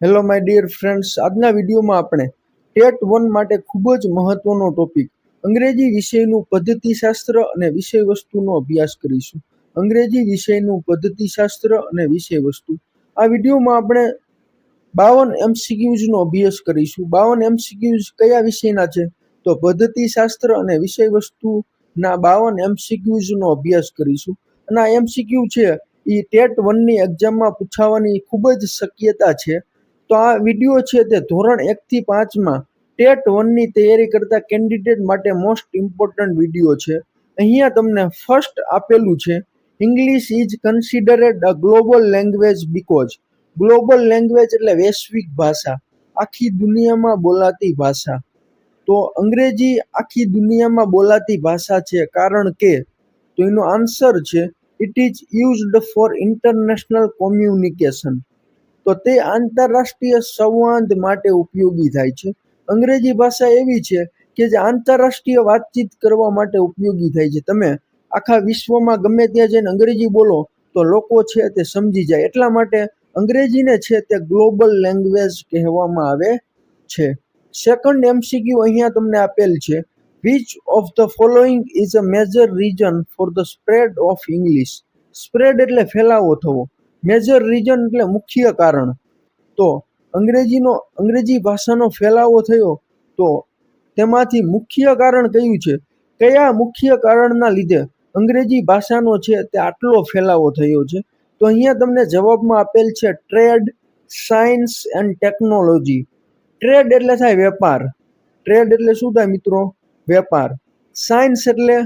Hello my dear friends આજના વિડીયોમાં આપણે ટેટ વન માટે ખૂબ જ મહત્વનો ટોપિક અંગ્રેજી વિષયનું પદ્ધતિશાસ્ત્ર અને વિષય વસ્તુનો અભ્યાસ કરીશું. અંગ્રેજી વિષયનું પદ્ધતિશાસ્ત્ર અને વિષય વસ્તુ આ વિડીયોમાં આપણે બાવન એમસીક્યુઝનો અભ્યાસ કરીશું. બાવન એમસીક્યુઝ કયા વિષયના છે? તો પદ્ધતિશાસ્ત્ર અને વિષય વસ્તુના બાવન એમસીક્યુઝનો અભ્યાસ કરીશું. અને આ એમસીક્યુ છે એ ટેટ વનની એક્ઝામમાં પૂછાવાની ખૂબ જ શક્યતા છે. તો આ વીડિયો છે તે ધોરણ એકથી પાંચમાં ટેટ વનની તૈયારી કરતા કેન્ડિડેટ માટે મોસ્ટ ઇમ્પોર્ટન્ટ વીડિયો છે. અહીંયા તમને ફર્સ્ટ આપેલું છે English is considered a global language because global language એટલે વૈશ્વિક ભાષા, આખી દુનિયામાં બોલાતી ભાષા. તો અંગ્રેજી આખી દુનિયામાં બોલાતી ભાષા છે કારણ કે, તો એનો આન્સર છે it is used for international communication તો તે આંતરરાષ્ટ્રીય સંવાદ માટે ઉપયોગી થાય છે. અંગ્રેજી ભાષા એવી છે કે જે આંતરરાષ્ટ્રીય વાતચીત કરવા માટે ઉપયોગી થાય છે. તમે આખા વિશ્વમાં ગમે ત્યાં જઈને અંગ્રેજી બોલો, તો લોકો છે તે સમજી જાય. એટલા માટે અંગ્રેજીને છે તે ગ્લોબલ લેંગ્વેજ કહેવામાં આવે છે. સેકન્ડ એમસીક્યુ અહીંયા તમને આપેલ છે. Which of the following is a major reason for the spread of English spread એટલે ફેલાવો થવો. મેજર રીઝન એટલે મુખ્ય કારણ. તો અંગ્રેજીનો, અંગ્રેજી ભાષાનો ફેલાવો થયો તો તેમાંથી મુખ્ય કારણ કયું છે? કયા મુખ્ય કારણના લીધે અંગ્રેજી ભાષાનો છે તે આટલો ફેલાવો થયો છે? તો અહીંયા તમને જવાબમાં આપેલ છે trade science and technology trade એટલે થાય વેપાર. ટ્રેડ એટલે શું થાય મિત્રો? વેપાર. સાયન્સ એટલે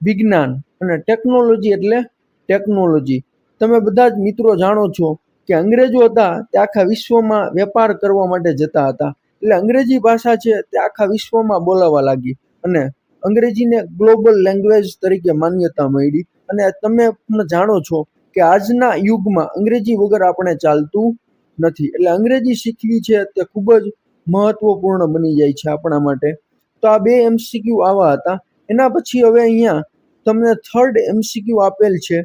વિજ્ઞાન અને ટેકનોલોજી એટલે ટેકનોલોજી તમે બધા જ મિત્રો જાણો છો કે અંગ્રેજો હતા તે આખા વિશ્વમાં વેપાર કરવા માટે જતા હતા. એટલે અંગ્રેજી ભાષા છે તે આખા વિશ્વમાં બોલાવા લાગી અને અંગ્રેજીને ગ્લોબલ લેંગ્વેજ તરીકે માન્યતા મળી. અને તમે પણ જાણો છો કે આજના યુગમાં અંગ્રેજી વગર આપણે ચાલતું નથી. એટલે અંગ્રેજી શીખવી છે તે ખૂબ જ મહત્વપૂર્ણ બની જાય છે આપણા માટે. તો આ બે એમસીક્યુ આવા હતા. એના પછી હવે અહીંયા તમને થર્ડ એમસીક્યુ આપેલ છે.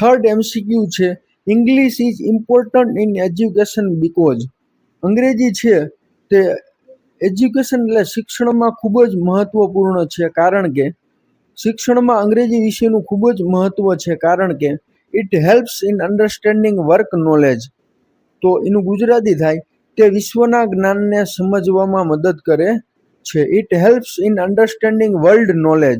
થર્ડ એમસીક્યુ છે. English is important in education because અંગ્રેજી છે તે એજ્યુકેશન એટલે શિક્ષણમાં ખૂબ જ મહત્વપૂર્ણ છે કારણ કે શિક્ષણમાં અંગ્રેજી વિષયનું ખૂબ જ મહત્વ છે કારણ કે it helps in understanding work knowledge તો એનું ગુજરાતી થાય તે વિશ્વના જ્ઞાનને સમજવામાં મદદ કરે છે. It helps in understanding world knowledge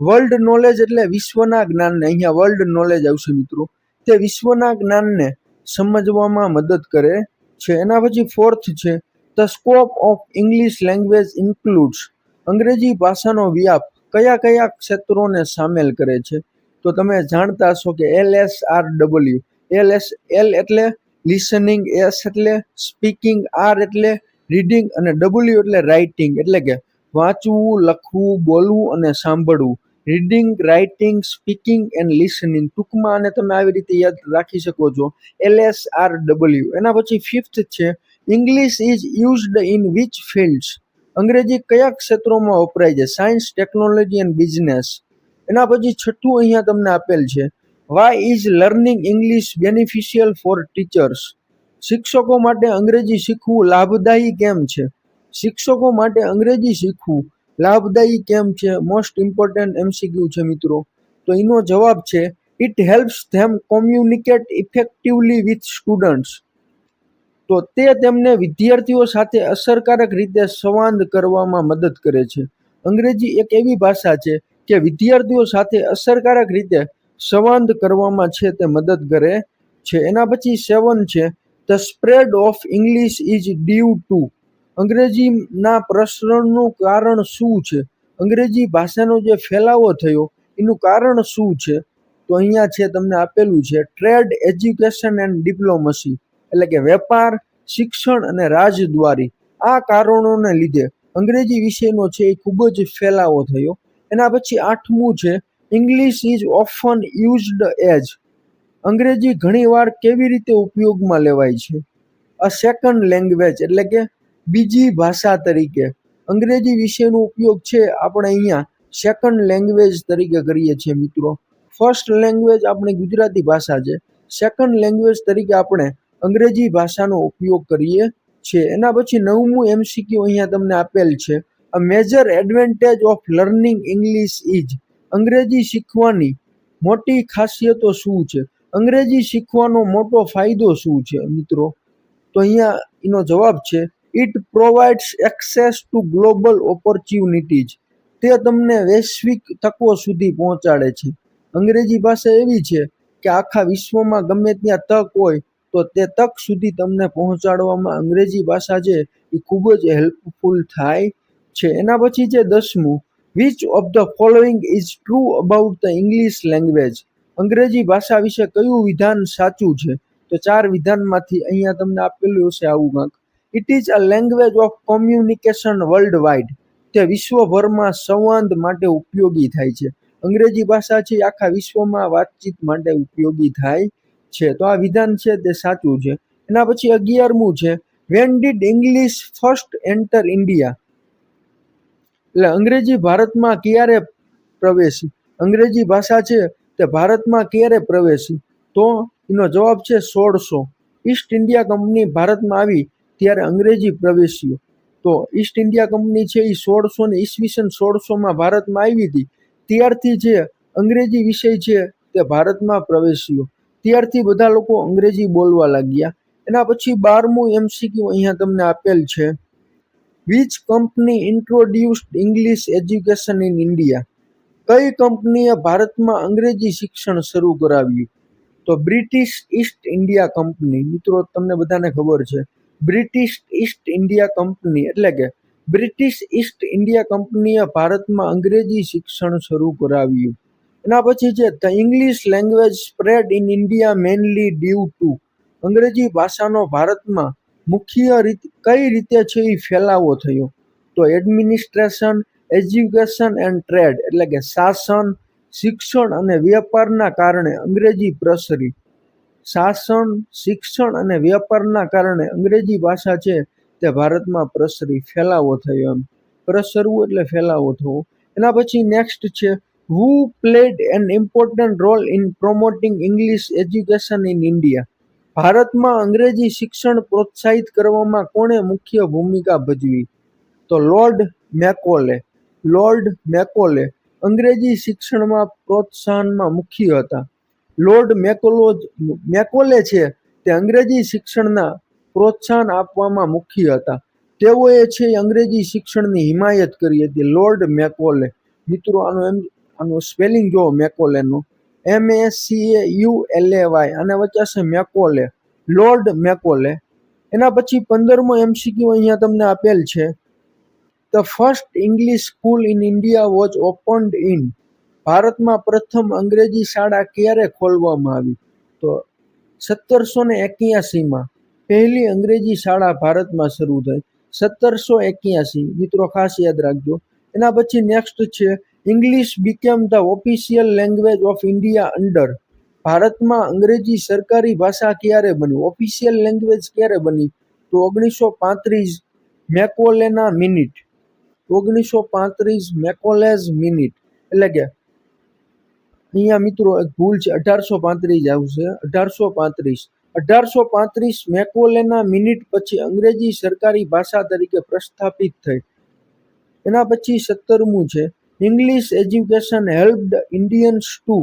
world knowledge એટલે વિશ્વના જ્ઞાનને. અહીંયા વર્લ્ડ નોલેજ આવશે મિત્રો. તે વિશ્વના જ્ઞાનને સમજવામાં મદદ કરે છે. એના પછી ફોર્થ છે the scope of English language includes અંગ્રેજી ભાષાનો વ્યાપ કયા કયા ક્ષેત્રોને સામેલ કરે છે? તો તમે જાણતા હશો કે L S R W L S L એટલે લિસનિંગ એસ એટલે સ્પીકિંગ આર એટલે રીડિંગ અને ડબલ્યુ એટલે રાઇટિંગ એટલે કે વાંચવું, લખવું, બોલવું અને સાંભળવું. Reading writing speaking and listening ટૂંકમાં આને તમે આવી રીતે યાદ રાખી શકો છો. એલ એસ આર ડબલ્યુ એના પછી ફિફ્થ છે. English is used in which fields અંગ્રેજી કયા ક્ષેત્રોમાં વપરાય છે? સાયન્સ ટેકનોલોજી એન્ડ બિઝનેસ એના પછી છઠ્ઠું અહીંયા તમને આપેલ છે. Why is learning English beneficial for teachers શિક્ષકો માટે અંગ્રેજી શીખવું લાભદાયી કેમ છે? શિક્ષકો માટે અંગ્રેજી શીખવું લાભદાયી કેમ છે? મોસ્ટ ઇમ્પોર્ટન્ટ એમસીક્યુ છે મિત્રો. તો એનો જવાબ છે it helps them communicate effectively with students તો તે તેમને વિદ્યાર્થીઓ સાથે અસરકારક રીતે સંવાદ કરવામાં મદદ કરે છે. અંગ્રેજી એક એવી ભાષા છે કે વિદ્યાર્થીઓ સાથે અસરકારક રીતે સંવાદ કરવામાં છે તે મદદ કરે છે. એના પછી સેવન છે the spread of English is due to અંગ્રેજીના પ્રસરણનું કારણ શું છે? અંગ્રેજી ભાષાનો જે ફેલાવો થયો, એનું કારણ શું છે? તો અહીંયા છે તમને આપેલું છે, ટ્રેડ એજ્યુકેશન એન્ડ ડિપ્લોમસી, એટલે કે વેપાર, શિક્ષણ અને રાજદ્વારી. આ કારણોને લીધે અંગ્રેજી વિષયનો છે એ ખૂબ જ ફેલાવો થયો. એના પછી આઠમું છે English is often used as અંગ્રેજી ઘણીવાર કેવી રીતે ઉપયોગમાં લેવાય છે? અ સેકન્ડ લેંગ્વેજ એટલે કે બીજી ભાષા તરીકે. અંગ્રેજી વિશેનો ઉપયોગ છે આપણે અહીંયા સેકન્ડ લેંગ્વેજ તરીકે કરીએ છીએ મિત્રો. ફર્સ્ટ લેંગ્વેજ આપણી ગુજરાતી ભાષા છે. સેકન્ડ લેંગ્વેજ તરીકે આપણે અંગ્રેજી ભાષાનો ઉપયોગ કરીએ છીએ. એના પછી નવમું એમસીક્યુ અહીંયા તમને આપેલ છે. A major advantage of learning English is અંગ્રેજી શીખવાની મોટી ખાસિયતો શું છે? અંગ્રેજી શીખવાનો મોટો ફાયદો શું છે મિત્રો? તો અહીંયા એનો જવાબ છે it provides access to global opportunities તે તમને વૈશ્વિક તકો સુધી પહોંચાડે છે. અંગ્રેજી ભાષા એવી છે કે આખા વિશ્વમાં ગમે ત્યાં તક હોય, તો તે તક સુધી તમને પહોંચાડવામાં અંગ્રેજી ભાષા છે એ ખૂબ જ હેલ્પફુલ થાય છે. એના પછી છે દસમું which of the following is true about the English language અંગ્રેજી ભાષા વિશે કયું વિધાન સાચું છે? તો ચાર વિધાનમાંથી અહીંયા તમને આપેલું હશે આવું કાંક it is a language of communication worldwide તે વિશ્વભરમાં સંવાદ માટે ઉપયોગી થાય છે. અંગ્રેજી ભાષા છે આખા વિશ્વમાં વાતચીત માટે ઉપયોગી થાય છે. તો આ વિધાન છે, તે સાચું છે. એના પછી અગિયારમું છે when did English first enter India એટલે અંગ્રેજી ભારતમાં ક્યારે પ્રવેશી? અંગ્રેજી ભાષા છે, તે ભારતમાં ક્યારે પ્રવેશી? તો એનો જવાબ છે, સોળસો. ઈસ્ટ ઇન્ડિયા કંપની ભારતમાં આવી ત્યારે અંગ્રેજી પ્રવેશ્યું. તો ઈસ્ટ ઇન્ડિયા કંપની છે એ સોળસો ને ઈસવીસન સોળસોમાં ભારતમાં આવી હતી. ત્યારથી જે અંગ્રેજી વિષય છે તે ભારતમાં પ્રવેશ્યો. ત્યારથી બધા લોકો અંગ્રેજી બોલવા લાગ્યા. એના પછી બારમું એમસીક્યુ અહીંયા તમને આપેલ છે. Which company introduced English education in India કઈ કંપનીએ ભારતમાં અંગ્રેજી શિક્ષણ શરૂ કરાવ્યું? તો બ્રિટિશ ઈસ્ટ ઇન્ડિયા કંપની મિત્રો, તમને બધાને ખબર છે. બ્રિટિશ ઈસ્ટ ઇન્ડિયા કંપની, એટલે કે બ્રિટિશ ઈસ્ટ ઇન્ડિયા કંપનીએ ભારતમાં અંગ્રેજી શિક્ષણ શરૂ કરાવ્યું. એના પછી છે the English language spread in India mainly due to અંગ્રેજી ભાષાનો ભારતમાં મુખ્ય રીત, કઈ રીતે છે એ ફેલાવો થયો? તો એડમિનિસ્ટ્રેશન, એજ્યુકેશન એન્ડ ટ્રેડ, એટલે કે શાસન, શિક્ષણ અને વેપારના કારણે અંગ્રેજી પ્રસરી. શાસન, શિક્ષણ અને વેપારના કારણે અંગ્રેજી ભાષા છે તે ભારતમાં પ્રસરી ફેલાવો થયો એમ. પ્રસરવું એટલે ફેલાવો થવો. એના પછી નેક્સ્ટ છે who played an important role in promoting English education in India ભારતમાં અંગ્રેજી શિક્ષણ પ્રોત્સાહિત કરવામાં કોણે મુખ્ય ભૂમિકા ભજવી? તો લોર્ડ મેકોલે. લોર્ડ મેકોલે અંગ્રેજી શિક્ષણમાં પ્રોત્સાહનમાં મુખ્ય હતા. લોર્ડ મેકોલોજ મેકોલે છે તે અંગ્રેજી શિક્ષણના પ્રોત્સાહન આપવામાં મુખ્ય હતા. તેઓએ છે અંગ્રેજી શિક્ષણની હિમાયત કરી હતી. લોર્ડ મેકોલે, મિત્રો, આનું એમ, આનું સ્પેલિંગ જો મેકોલેનું. M A C A U L A Y અને વચ્ચે મેકોલે. Lord Macaulay. એના પછી પંદરમો એમસીક્યુ અહીંયા તમને આપેલ છે. The first English school in India was opened in ભારતમાં પ્રથમ અંગ્રેજી શાળા ક્યારે ખોલવામાં આવી? તો સત્તરસો ને એક્યાસીમાં પહેલી અંગ્રેજી શાળા ભારતમાં શરૂ થઈ. સત્તરસો એક્યાસી, મિત્રો ખાસ યાદ રાખજો. એના પછી નેક્સ્ટ છે English became the official language of India under ભારતમાં અંગ્રેજી સરકારી ભાષા ક્યારે બની? ઓફિશિયલ લેંગ્વેજ ક્યારે બની? તો ઓગણીસો પાંત્રીસ મેકોલેના મિનિટ ઓગણીસો પાંત્રીસ મેકોલેઝ મિનિટ એટલે કે અહીંયા મિત્રો એક ભૂલ છે, અઢારસો પાંત્રીસ આવશે અઢારસો પાંત્રીસ. અઢારસો પાંત્રીસ મેકોલેના મિનિટ પછી અંગ્રેજી સરકારી ભાષા તરીકે પ્રસ્થાપિત થઈ. એના પછી સત્તરમું છે English education helped Indians to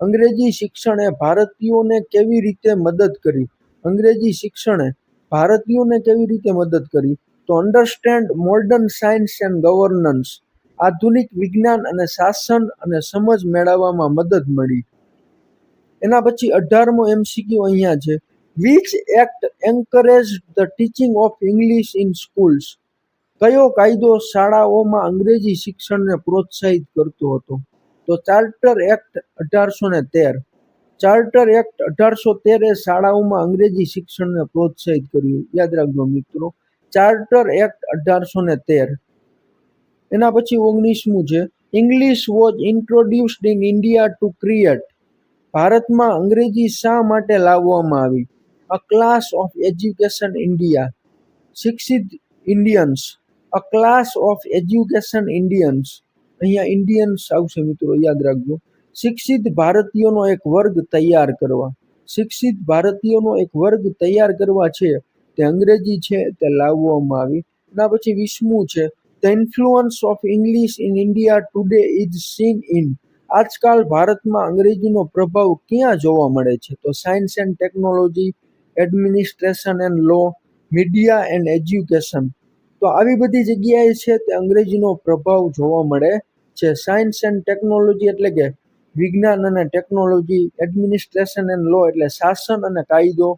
અંગ્રેજી શિક્ષણે ભારતીયોને કેવી રીતે મદદ કરી? અંગ્રેજી શિક્ષણે ભારતીયોને કેવી રીતે મદદ કરી? તો understand modern science and governance આધુનિક વિજ્ઞાન અને શાસન અને સમજ મેળવવામાં મદદ મળી. એના પછી અઢારમો એમસીક્યુ અહીંયા છે. Which act encourage the teaching of English in schools કયો કાયદો શાળાઓમાં અંગ્રેજી શિક્ષણને પ્રોત્સાહિત કરતો હતો? તો ચાર્ટર એક્ટ અઢારસો ને તેર. ચાર્ટર એક્ટ અઢારસો તેરે શાળાઓમાં અંગ્રેજી શિક્ષણને પ્રોત્સાહિત કર્યું. યાદ રાખજો મિત્રો. ચાર્ટર એક્ટ અઢારસો ને તેર. એના પછી ઓગણીસમું છે. English was introduced in India to create ભારતમાં અંગ્રેજી શા માટે લાવવામાં આવી? A class of education India શિક્ષિત Indians a class of education Indians અહીંયા ઇન્ડિયન્સ આવશે મિત્રો, યાદ રાખજો. શિક્ષિત ભારતીયોનો એક વર્ગ તૈયાર કરવા. શિક્ષિત ભારતીયોનો એક વર્ગ તૈયાર કરવા છે તે અંગ્રેજી છે તે લાવવામાં આવી. એના પછી વીસમું છે. The influence of English in India today is seen in આજકાલ ભારતમાં અંગ્રેજીનો પ્રભાવ ક્યાં જોવા મળે છે? તો science and technology administration and law media and education તો આવી બધી જગ્યાએ છે તે અંગ્રેજીનો પ્રભાવ જોવા મળે છે. સાયન્સ એન્ડ ટેકનોલોજી એટલે કે વિજ્ઞાન અને ટેકનોલોજી એડમિનિસ્ટ્રેશન એન્ડ લો એટલે શાસન અને કાયદો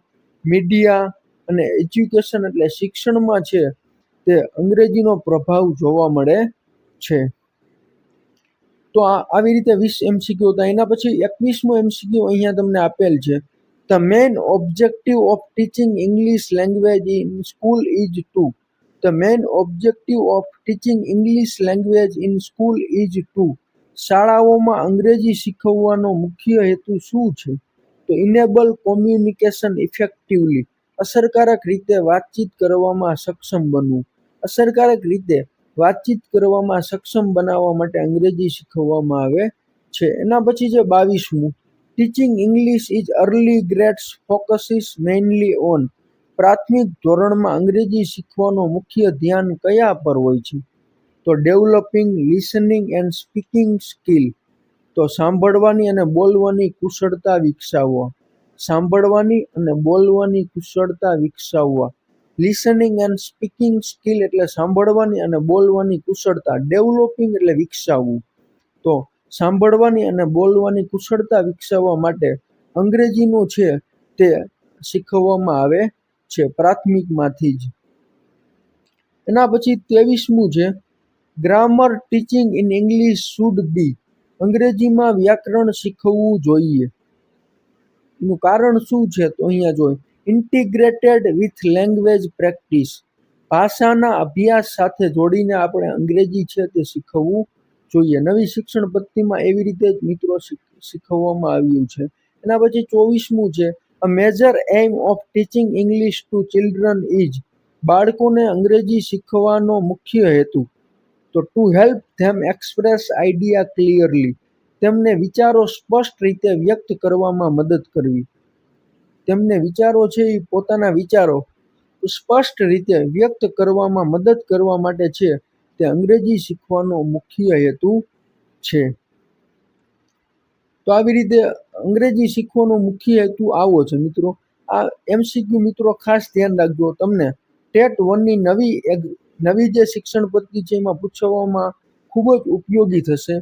મીડિયા અને એજ્યુકેશન એટલે શિક્ષણમાં છે તે અંગ્રેજીનો પ્રભાવ જોવા મળે છે. તો આ આવી રીતે વીસ એમસીક્યુ હતા. એના પછી એકવીસમો એમસીક્યુ અહીંયા તમને આપેલ છે. The main objective of teaching English language in school is to. The main objective of teaching English language in school is to. શાળાઓમાં અંગ્રેજી શીખવવાનો મુખ્ય હેતુ શું છે? તો ઇનેબલ કોમ્યુનિકેશન ઇફેક્ટિવલી અસરકારક રીતે વાતચીત કરવામાં સક્ષમ બનવું. અસરકારક રીતે વાતચીત કરવામાં સક્ષમ બનાવવા માટે અંગ્રેજી શીખવવામાં આવે છે. એના પછી છે બાવીસમું. Teaching English is early grades focuses mainly on પ્રાથમિક ધોરણમાં અંગ્રેજી શીખવાનો મુખ્ય ધ્યાન કયા પર હોય છે? તો developing listening and speaking skill તો સાંભળવાની અને બોલવાની કુશળતા વિકસાવવા સાંભળવાની અને બોલવાની કુશળતા વિકસાવવા લિસનિંગ એન્ડ સ્પીકિંગ સ્કિલ એટલે સાંભળવાની અને બોલવાની કુશળતા ડેવલપિંગ એટલે વિકસાવવું. તો સાંભળવાની અને બોલવાની કુશળતા વિકસાવવા માટે અંગ્રેજીનું છે તે શીખવવામાં આવે છે પ્રાથમિકમાંથી જ. એના પછી ત્રેવીસમું છે grammar teaching in English should be અંગ્રેજીમાં વ્યાકરણ શીખવવું જોઈએ. એનું કારણ શું છે તો અહીંયા જોઈએ ઇન્ટિગ્રેટેડ વિથ લેંગ્વેજ પ્રેક્ટિસ ભાષાના અભ્યાસ સાથે જોડીને આપણે અંગ્રેજી છે તે શીખવવું જોઈએ. નવી શિક્ષણ પદ્ધતિમાં એવી રીતે જ મિત્રો શીખવવામાં આવ્યું છે. એના પછી ચોવીસમું છે a major aim of teaching English to children is બાળકોને અંગ્રેજી શીખવાનો મુખ્ય હેતુ. તો to help them express idea clearly તેમને વિચારો સ્પષ્ટ રીતે વ્યક્ત કરવામાં મદદ કરવી. તેમને વિચારો છે એ પોતાના વિચારો સ્પષ્ટ રીતે વ્યક્ત કરવામાં મદદ કરવા માટે છે. તે અંગ્રેજી શીખવાનો મુખ્ય હેતુ છે. તો આવી રીતે અંગ્રેજી શીખવાનો મુખ્ય હેતુ આવો છે મિત્રો. આ એમસીક્યુ મિત્રો ખાસ ધ્યાન રાખજો. તમને ટેટ વનની નવી નવી જે શિક્ષણ પદ્ધતિ છે, એમાં પૂછવામાં ખૂબ જ ઉપયોગી થશે.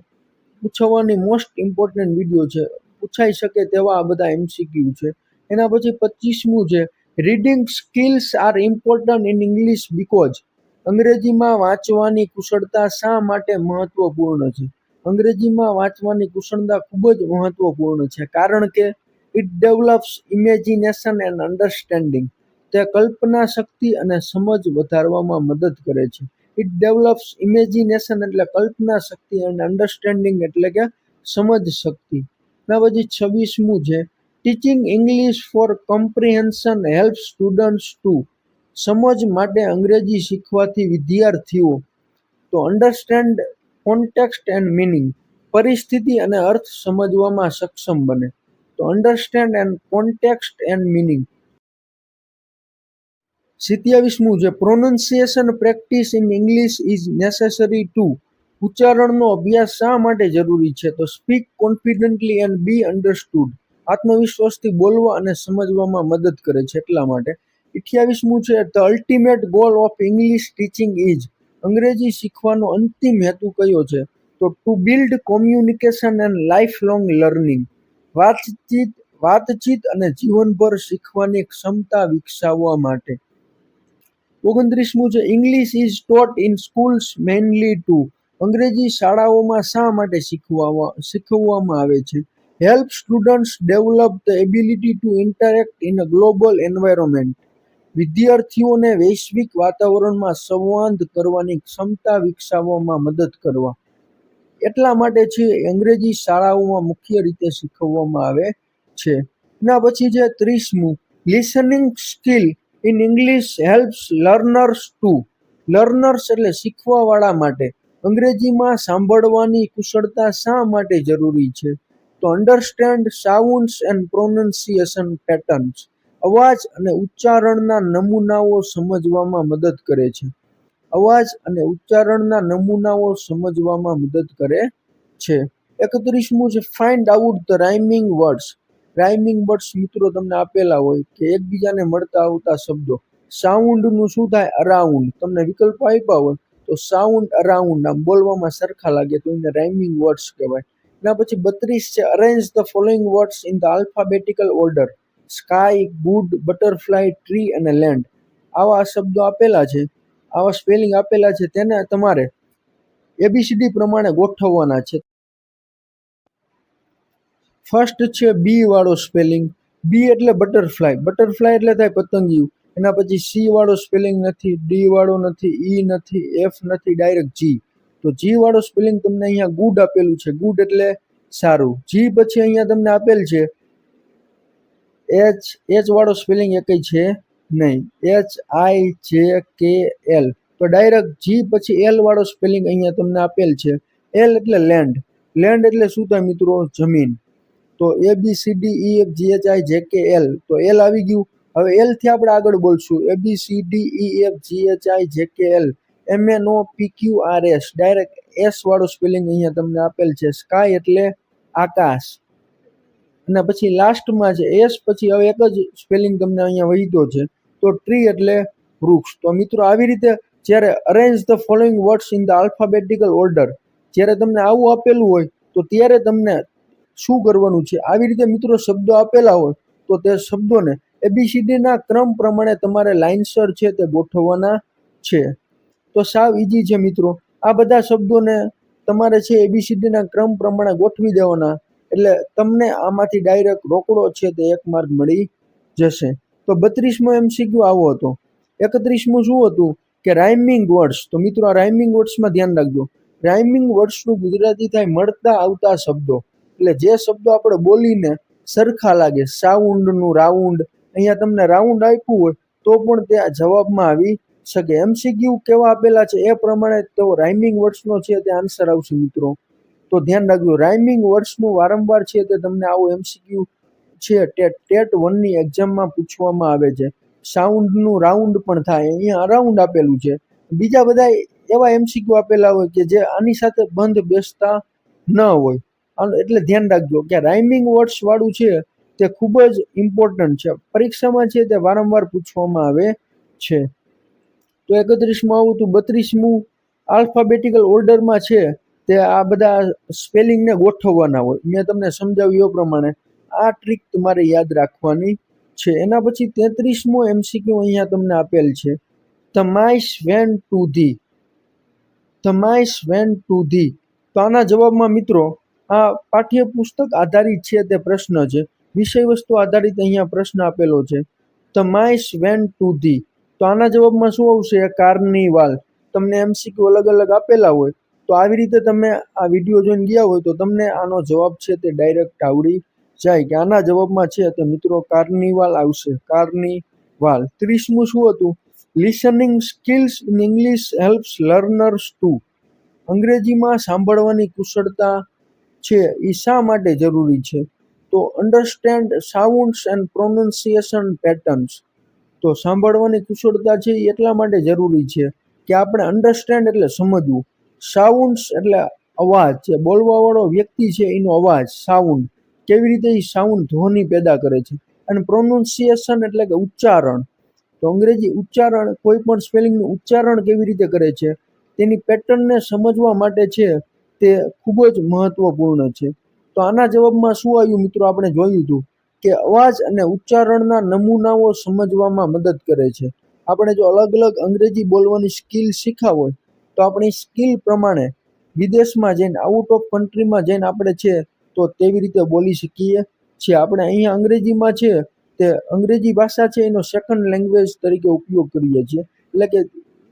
પૂછવાની મોસ્ટ ઇમ્પોર્ટન્ટ વીડિયો છે. પૂછાઈ શકે તેવા આ બધા એમસીક્યુ છે. એના પછી પચીસમું છે reading skills are important in English because અંગ્રેજીમાં વાંચવાની કુશળતા શા માટે મહત્વપૂર્ણ છે? અંગ્રેજીમાં વાંચવાની કુશળતા ખૂબ જ મહત્વપૂર્ણ છે, કારણ કે it develops imagination and understanding તે કલ્પના શક્તિ અને સમજ વધારવામાં મદદ કરે છે. ઇટ ડેવલપ્સ ઇમેજિનેશન એટલે કલ્પના શક્તિ અને અન્ડરસ્ટેન્ડિંગ એટલે કે સમજ શક્તિ. ના પછી છવ્વીસમું છે teaching English for comprehension help students to સમજ માટે અંગ્રેજી શીખવાથી વિદ્યાર્થીઓ તો અન્ડરસ્ટેન્ડ કોન્ટેક્સ્ટ એન્ડ મિનિંગ પરિસ્થિતિ અને અર્થ સમજવામાં સક્ષમ બને. તો understand and context and meaning સિત્યાવીસમું જે pronunciation practice in English is necessary to ઉચ્ચારણનો અભ્યાસ શા માટે જરૂરી છે? તો speak confidently and be understood આત્મવિશ્વાસથી બોલવા અને સમજવામાં મદદ કરે છે એટલા માટે અઠ્યાવીસમું છે the ultimate goal of English teaching is અંગ્રેજી શીખવાનો અંતિમ હેતુ કયો છે? તો to build communication and life long learning વાતચીત વાતચીત અને જીવનભર શીખવાની ક્ષમતા વિકસાવવા માટે. ઓગણત્રીસમું છે English is taught in schools mainly to અંગ્રેજી શાળાઓમાં શા માટે શીખવામાં, શીખવવામાં આવે છે? Help students develop the ability to interact in a global environment વિદ્યાર્થીઓને વૈશ્વિક વાતાવરણમાં સંવાદ કરવાની ક્ષમતા વિકસાવવામાં મદદ કરવા. એટલા માટે છે અંગ્રેજી શાળાઓમાં મુખ્ય રીતે શીખવવામાં આવે છે. એના પછી છે ત્રીસમું listening skill in English helps learners to learners એટલે શીખવાવાળા માટે. અંગ્રેજીમાં સાંભળવાની કુશળતા શા માટે જરૂરી છે? તો understand sounds and pronunciation patterns અવાજ અને ઉચ્ચારણના નમૂનાઓ સમજવામાં મદદ કરે છે. અવાજ અને ઉચ્ચારણના નમૂનાઓ સમજવામાં મદદ કરે છે. એકત્રીસમું છે find out the rhyming words rhyming words મિત્રો તમને આપેલા હોય કે એકબીજાને મળતા આવતા શબ્દો. સાઉન્ડનું શું થાય? અરાઉન્ડ તમને વિકલ્પ આપ્યા હોય તો સાઉન્ડ અરાઉન્ડ આમ બોલવામાં સરખા લાગે તો એને રાઇમિંગ વર્ડ્સ કહેવાય. એના પછી બત્રીસ છે. Arrange the following words in the alphabetical order sky good butterfly tree અને લેન્ડ આવા શબ્દો આપેલા છે. આવા સ્પેલિંગ આપેલા છે તેને તમારે એબીસીડી પ્રમાણે ગોઠવવાના છે. ફર્સ્ટ છે બી વાળો સ્પેલિંગ બી એટલે બટરફ્લાય બટરફ્લાય એટલે થાય પતંગિયું. એના પછી સી વાળો સ્પેલિંગ નથી. ડી વાળો નથી. ઈ નથી. એફ નથી. ડાયરેક્ટ જી તો જી વાળો સ્પેલિંગ તમને અહીંયા ગુડ આપેલું છે. ગુડ એટલે સારું. જી પછી અહીંયા તમને આપેલ છે એચ એચ વાળો સ્પેલિંગ એકય છે નહીં. H I J K L તો ડાયરેક્ટ જી પછી એલ વાળો સ્પેલિંગ અહીંયા તમને આપેલ છે. એલ એટલે લેન્ડ લેન્ડ એટલે શું થાય મિત્રો? જમીન. તો A B C D E F G H I J K L તો એલ આવી ગયું. હવે એલથી આપણે આગળ બોલશું. A B C D E F G H I J K L M N O P Q R S direct S વાળું spelling અહીંયા તમને આપેલ છે. સ્કાય એટલે આકાશ. અને પછી લાસ્ટમાં છે એસ પછી હવે એક જ સ્પેલિંગ તમને અહીંયા વહીતો છે. તો ટ્રી એટલે વૃક્ષ. તો મિત્રો આવી રીતે જ્યારે arrange the following words in the alphabetical order જ્યારે તમને આવું આપેલું હોય, તો ત્યારે તમને શું કરવાનું છે? આવી રીતે મિત્રો શબ્દો આપેલા હોય, તો તે શબ્દોને એબીસીડીના ક્રમ પ્રમાણે તમારે લાઇનસર છે તે ગોઠવવાના છે. તો સાવ ઈજી છે મિત્રો. આ બધા શબ્દોને તમારે છે એબીસીડીના ક્રમ પ્રમાણે ગોઠવી દેવાના. એટલે તમને આમાંથી ડાયરેક્ટ રોકડો છે તે એક માર્ક મળી જશે. તો બત્રીસમો એમસીક્યુ આવો હતો? એકત્રીસમું શું હતું? કે રાઇમિંગ વર્ડ્સ તો મિત્રો આ રાઇમિંગ વર્ડ્સમાં ધ્યાન રાખજો. રાઇમિંગ વર્ડ્સનું ગુજરાતી થાય મળતા આવતા શબ્દો. એટલે જે શબ્દો આપણે બોલીને સરખા લાગે સાઉન્ડનું રાઉન્ડ અહીંયા તમને રાઉન્ડ આપ્યું હોય તો પણ તે જવાબમાં આવી શકે એમસીક્યુ કેવા આપેલા છે એ પ્રમાણે તો રાઇમિંગ વર્ડ્સનો છે તે આન્સર આવશે મિત્રો. તો ધ્યાન રાખજો રાઇમિંગ વર્ડ્સનું વારંવાર છે તે તમને આવું એમસીક્યુ છે ટેટ ટેટ વનની એક્ઝામમાં પૂછવામાં આવે છે. સાઉન્ડનું રાઉન્ડ પણ થાય, અહીંયા અરાઉન્ડ આપેલું છે. બીજા બધા એવા એમસીક્યુ આપેલા હોય કે જે આની સાથે બંધ બેસતા ન હોય. એટલે ધ્યાન રાખજો કે રાઇમિંગ વર્ડ્સ વાળું છે તે ખૂબ જ ઇમ્પોર્ટન્ટ છે. પરીક્ષામાં છે તે વારંવાર પૂછવામાં આવે છે. તો એકત્રીસમું આવું હતું બત્રીસમું આલ્ફાબેટિકલ ઓર્ડરમાં છે, તે આ બધા સ્પેલિંગને ગોઠવવાના હોય. મેં તમને સમજાવ્યું પ્રમાણે. આ ટ્રીક તમારે યાદ રાખવાની છે. એના પછી તેત્રીસમો એમસીક્યુ અહીંયા તમને આપેલ છે. The mice went to the. The mice went to the. તો આના જવાબમાં મિત્રો, આ પાઠ્યપુસ્તક આધારિત છે તે પ્રશ્ન છે. વિષય વસ્તુ આધારિત અહીંયા પ્રશ્ન આપેલો છે. The mice went to the. તો આના જવાબમાં શું આવશે? કાર્નિવાલ તમને એમસીક્યુ અલગ અલગ આપેલા હોય, તો આવી રીતે તમે આ વીડિયો જોઈને ગયા હોય, તો તમને આનો જવાબ છે તે ડાયરેક્ટ આવડી જાય કે આના જવાબમાં છે તે મિત્રો કાર્નિવાલ આવશે. કાર્નિવાલ ત્રીસમું શું હતું? Listening skills in English helps learners to અંગ્રેજીમાં સાંભળવાની કુશળતા છે એ શા માટે જરૂરી છે? તો understand sounds and pronunciation patterns તો સાંભળવાની કુશળતા છે એ એટલા માટે જરૂરી છે કે આપણે અન્ડરસ્ટેન્ડ એટલે સમજવું. સાઉન્ડ્સ એટલે અવાજ છે બોલવાવાળો વ્યક્તિ છે એનો અવાજ સાઉન્ડ કેવી રીતે એ સાઉન્ડ ધ્વનિ પેદા કરે છે અને પ્રોનાઉન્સિએશન એટલે કે ઉચ્ચારણ. તો અંગ્રેજી ઉચ્ચારણ કોઈ પણ સ્પેલિંગનું ઉચ્ચારણ કેવી રીતે કરે છે? તેની પેટર્નને સમજવા માટે છે તે ખૂબ જ મહત્વપૂર્ણ છે. તો આના જવાબમાં શું આવ્યું મિત્રો આપણે જોયું હતું? કે અવાજ અને ઉચ્ચારણના નમૂનાઓ સમજવામાં મદદ કરે છે. આપણે જો અલગ અલગ અંગ્રેજી બોલવાની સ્કિલ શીખા હોય, તો આપણી સ્કિલ પ્રમાણે વિદેશમાં જઈને આઉટ ઓફ કન્ટ્રીમાં જઈને આપણે છે, તો તેવી રીતે બોલી શકીએ છીએ. આપણે અહીંયા અંગ્રેજીમાં છે, તે અંગ્રેજી ભાષા છે, એનો સેકન્ડ લેંગ્વેજ તરીકે ઉપયોગ કરીએ છીએ. એટલે કે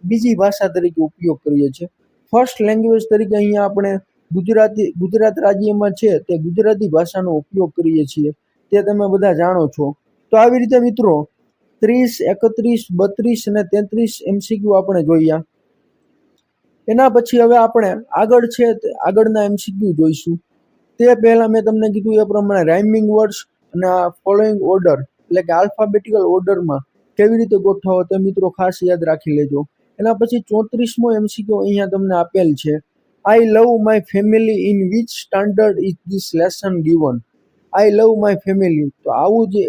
બીજી ભાષા તરીકે ઉપયોગ કરીએ છીએ. ફર્સ્ટ લેંગ્વેજ તરીકે અહીંયા આપણે ગુજરાતી, ગુજરાત રાજ્યમાં છે, તે ગુજરાતી ભાષાનો ઉપયોગ કરીએ છીએ. તે તમે બધા જાણો છો. તો આવી રીતે મિત્રો, ત્રીસ, એકત્રીસ, બત્રીસ અને તેત્રીસ એમસીક્યુ આપણે જોયા. એના પછી હવે આપણે આગળ છે આગળના એમસીક્યુ જોઈશું. તે પહેલાં મેં તમને કીધું એ પ્રમાણે રાઇમિંગ વર્ડ્સ અને આ ફોલોઈંગ ઓર્ડર એટલે કે આલ્ફાબેટિકલ ઓર્ડરમાં કેવી રીતે ગોઠવો તે મિત્રો ખાસ યાદ રાખી લેજો. એના પછી ચોત્રીસમો એમસીક્યુ અહીંયા તમને આપેલ છે. I love my family in which standard is this lesson given I love my family તો આવું જે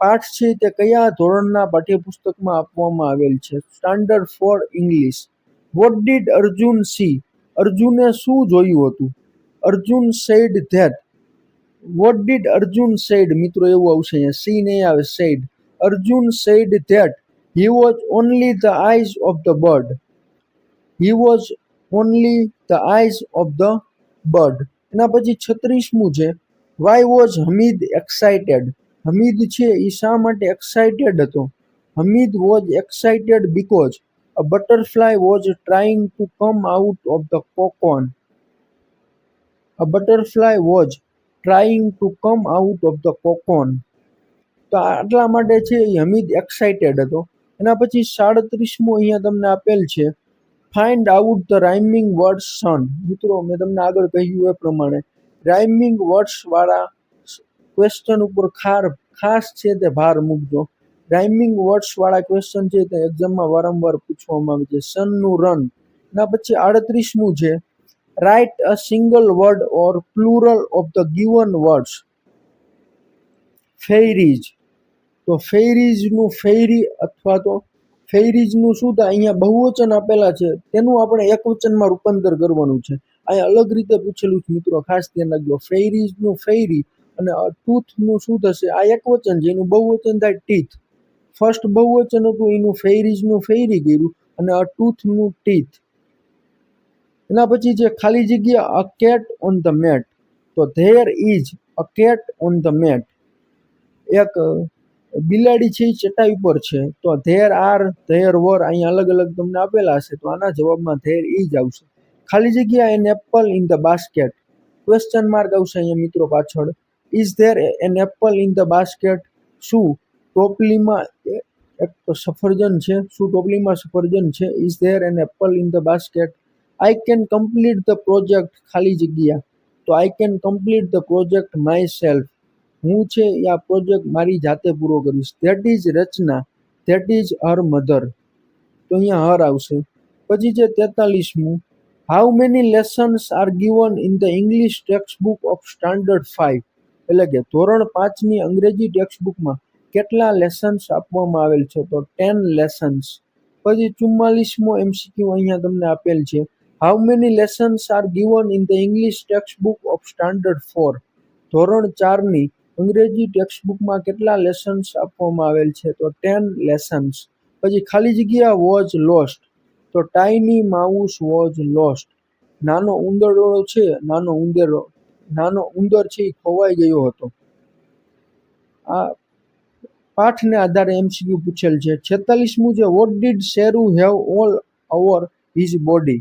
પાઠ છે તે કયા ધોરણના પાઠ્યપુસ્તકમાં આપવામાં આવેલ છે? Standard for English what did Arjun see અર્જુને શું જોયું હતું? Arjun said that what did Arjun said મિત્રો, એવું આવશે અહીંયા. સી નહીં આવે said Arjun said that he was only the eyes of the bird he was only the eyes of the bird એના પછી છત્રીસમું છે. Why was Hamid excited Hamid છે એ શા માટે એક્સાઇટેડ હતો? Hamid was excited because a butterfly was trying to come out of the cocoon a butterfly was trying to come out of the cocoon તો આટલા માટે છે એ હમીદ એક્સાઇટેડ હતો. એના પછી સાડત્રીસમું અહીંયા તમને આપેલ છે find out the rhyming word sun મિત્રો, મેં તમને આગળ કહ્યું એ પ્રમાણે. રાઇમિંગ વર્ડ્સવાળા ક્વેશ્ચન ઉપર ખાર, ખાસ છે તે ભાર મૂકજો. રાઇમિંગ વર્ડ્સવાળા ક્વેશ્ચન છે તે એક્ઝામમાં વારંવાર પૂછવામાં આવે છે. સનનું રન ના, પછી આડત્રીસમું છે. Write a single word or plural of the given words fairies તો ફેરીઝનું ફેરી અથવા તો ફેરીઝનું શું થાય? અહીંયા બહુવચન આપેલા છે. તેનું આપણે એકવચનમાં રૂપાંતર કરવાનું છે. અહીંયા અલગ રીતે પૂછેલું છે મિત્રો, ખાસ ધ્યાન રાખજો. ફેરીઝનું ફેરી અને ટૂથનું શું થશે? આ એક વચન છે, એનું બહુવચન થાય ટીથ ફર્સ્ટ બહુવચન હતું, એનું ફેરીઝનું ફેરી કર્યું, અને આ ટૂથનું ટીથ એના પછી છે, ખાલી જગ્યા a cat on the mat તો there is a cat on the mat એક બિલાડી છે, એ ચટાઈ ઉપર છે. તો ધેર આર ધેર વર અહીંયા અલગ અલગ તમને આપેલા હશે, તો આના જવાબમાં ધેર ઇઝ આવશે. ખાલી જગ્યા an apple in the basket question mark આવશે અહીંયા મિત્રો પાછળ. Is there an apple in the basket શું? ટોપલીમાં એક સફરજન છે. શું ટોપલીમાં સફરજન છે? Is there an apple in the basket I can complete the project ખાલી જગ્યા. તો I can complete the project myself હું છે એ આ પ્રોજેક્ટ મારી જાતે પૂરો કરીશ. That is Rachna. That is her mother તો અહીંયા હર આવશે. પછી છે તેતાલીસમું how many lessons are given in the English text book of standard five એટલે કે ધોરણ પાંચની અંગ્રેજી ટેક્સ્ટ બુકમાં કેટલા લેસન્સ આપવામાં આવેલ છે? તો ટેન લેસન્સ પછી ચુમ્માલીસમો એમસીક્યુ અહીંયા તમને આપેલ છે. How many lessons are given in the English text book of standard four ધોરણ ચારની અંગ્રેજી ટેક્સ્ટ બુકમાં કેટલા લેસન્સ આપવામાં આવેલ છે? તો ટેન લેસન્સ પછી ખાલી જગ્યા વોઝ લોસ્ટ તો ટાઈની માઉસ વોઝ લોસ્ટ નાનો ઉંદરડો છે, નાનો ઉંદરડો, નાનો ઉંદર છે એ ખોવાઈ ગયો હતો. આ પાઠને આધારે એમસીક્યુ પૂછેલ છે છેતાલીસમું છે what did Sheru have all over his body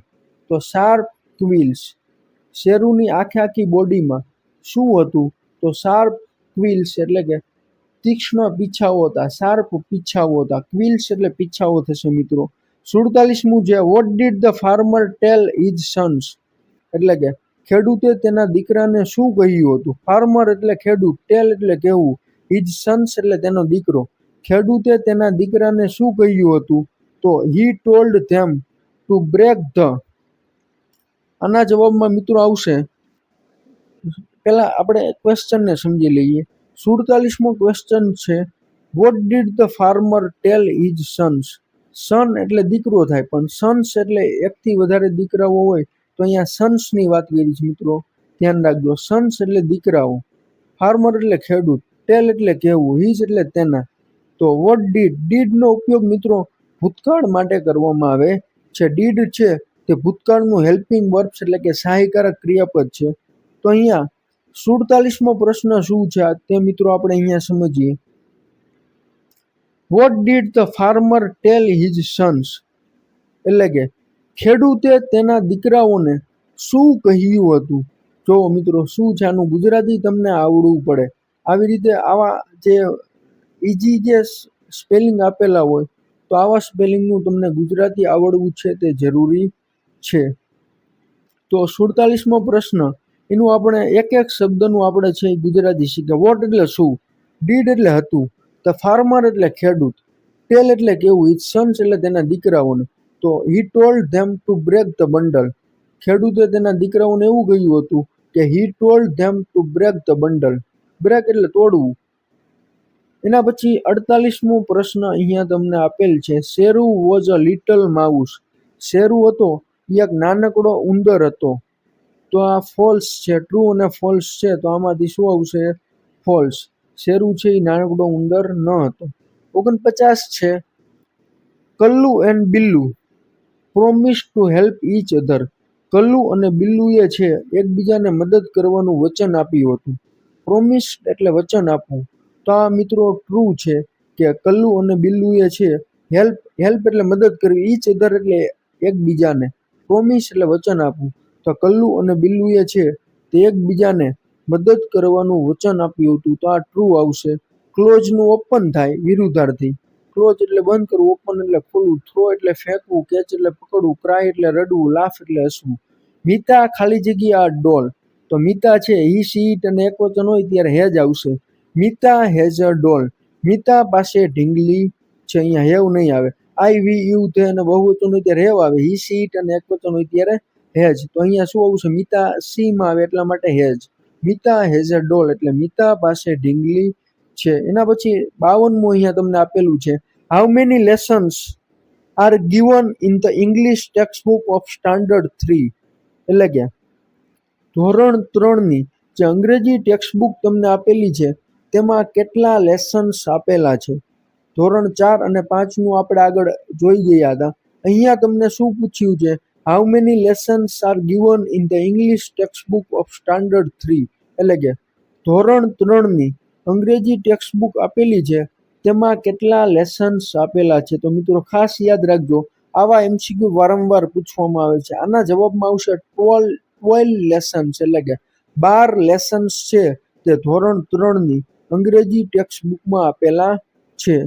તો શાર્પ ક્વિલ્સ શેરુની આખે આખી બોડીમાં શું હતું? તો શાર્પ ક્વિલ્સ એટલે કે તીક્ષ્ણ પીછાઓ હતા શાર્પ પીછાઓ હતા. ક્વિલ્સ એટલે પીછાઓ થશે મિત્રો. સુડતાલીસમું છે what did the farmer tell his sons એટલે કે, ખેડૂતે તેના દીકરાને શું કહ્યું હતું? ફાર્મર એટલે ખેડૂત ટેલ એટલે કહેવું. ઇઝ સન્સ એટલે તેનો દીકરો. ખેડૂતે તેના દીકરાને શું કહ્યું હતું? તો he told them to break the આના જવાબમાં મિત્રો આવશે. પહેલા આપણે ક્વેશ્ચનને સમજી લઈએ. સુડતાલીસમો ક્વેશ્ચન છે what did the farmer tell his sons son એટલે દીકરો થાય, પણ સન્સ એટલે એકથી વધારે દીકરાઓ હોય, તો અહીંયા સન્સની વાત કરી છે મિત્રો. ધ્યાન રાખજો સન્સ એટલે દીકરાઓ. ફાર્મર એટલે ખેડૂત ટેલ એટલે કહેવું હિજ એટલે તેના. તો વોટ ડીડ? ડીડનો ઉપયોગ મિત્રો ભૂતકાળ માટે કરવામાં આવે છે. ડીડ છે તે ભૂતકાળનું હેલ્પિંગ વર્બ્સ એટલે કે સહાયકારક ક્રિયાપદ છે. તો અહીંયા સુડતાલીસમો પ્રશ્ન શું છે? તે મિત્રો આપણે અહીંયા સમજીએ. What did the farmer tell his sons એટલે કે, ખેડૂતે તેના દીકરાઓને શું કહ્યું હતું? જો મિત્રો, શું છે આનું ગુજરાતી તમને આવડવું પડે? આવી રીતે આવા જે ઇઝી જે સ્પેલિંગ આપેલા હોય, તો આવા સ્પેલિંગનું તમને ગુજરાતી આવડવું છે તે જરૂરી છે. તો સુડતાલીસમો પ્રશ્ન, એનું આપણે એક એક શબ્દનું આપણે છે ગુજરાતી શીખે વોટ એટલે શું? ડીડ એટલે હતું. ફાર્મર એટલે ખેડૂત. ટેલ એટલે કેવું ઇટ સન્સ એટલે તેના દીકરાઓને. તો he told them to break the bundle ખેડૂતે તેના દીકરાઓને એવું કહ્યું હતું કે he told them to break the bundle break એટલે તોડવું. એના પછી અડતાલીસમો પ્રશ્ન અહીંયા તમને આપેલ છે. Sheru was a little mouse Sheru હતો. એ એક નાનકડો ઉંદર હતો. તો આ ફોલ્સ છે. ટ્રુ અને ફોલ્સ છે. તો આમાંથી શું આવશે? ફોલ્સ શેરુ છે એ નાનકડો ઉંદર ન હતો. ઓગણપચાસ છે. Kallu and Billu. Promise to help each other Kallu અને બિલ્લુએ છે, એકબીજાને મદદ કરવાનું વચન આપ્યું હતું. પ્રોમિસ એટલે વચન આપવું. તો આ મિત્રો ટ્રુ છે કે કલ્લુ અને બિલ્લુએ છે હેલ્પ હેલ્પ એટલે મદદ કરવી ઈચ અધર એટલે એકબીજાને. પ્રોમિસ એટલે વચન આપવું. તો કલ્લુ અને બિલ્લુએ છે, તે એકબીજાને મદદ કરવાનું વચન આપ્યું હતું તો આ ટ્રુ આવશે. ક્લોઝનું ઓપન થાય વિરુદ્ધાર્થી. ક્લોઝ એટલે બંધ કરવું ઓપન એટલે ખોલવું. થ્રો એટલે ફેંકવું કેચ એટલે પકડવું ક્રાય એટલે રડવું લાફ એટલે હસવું. મિતા ખાલી જગ્યા ડોલ તો મિતા છે હી સીટ અને એક વચન હોય ત્યારે હેજ આવશે. મિતા હેઝ અ ડોલ મિતા પાસે ઢીંગલી છે, અહીંયા હેવ નહીં આવે. આઈ વી યુ તે અને બહુવચન હોય ત્યારે હેવ આવે. હી સીટ અને એક વચન હોય ત્યારે હેજ. તો અહીંયા શું આવશે? મિતા સીમાં આવે એટલા માટે હેજ. મિતા હેઝ અ ડોલ એટલે મિતા પાસે ઢીંગલી છે. એના પછી બાવનમું અહીંયા તમને આપેલું છે. How many lessons are given in the English text book of standard three એટલે કે ધોરણ ત્રણની જે અંગ્રેજી ટેક્સ્ટ બુક તમને આપેલી છે, તેમાં કેટલા લેસન્સ આપેલા છે? ધોરણ ચાર અને પાંચનું આપણે આગળ જોઈ ગયા હતા. અહીંયા તમને શું પૂછ્યું છે? How many lessons are given in the English text book of standard three એટલે કે ધોરણ ત્રણની અંગ્રેજી ટેક્સ્ટ બુક આપેલી છે, તેમાં કેટલા લેસન્સ આપેલા છે? તો મિત્રો ખાસ યાદ રાખજો, આવા એમસીક્યુ વારંવાર પૂછવામાં આવે છે. આના જવાબમાં આવશે ટ્વેલ્વ ટ્વેલ્વ લેસન્સ એટલે કે બાર લેસન્સ છે તે ધોરણ ત્રણની અંગ્રેજી ટેક્સ્ટબુકમાં આપેલા છે.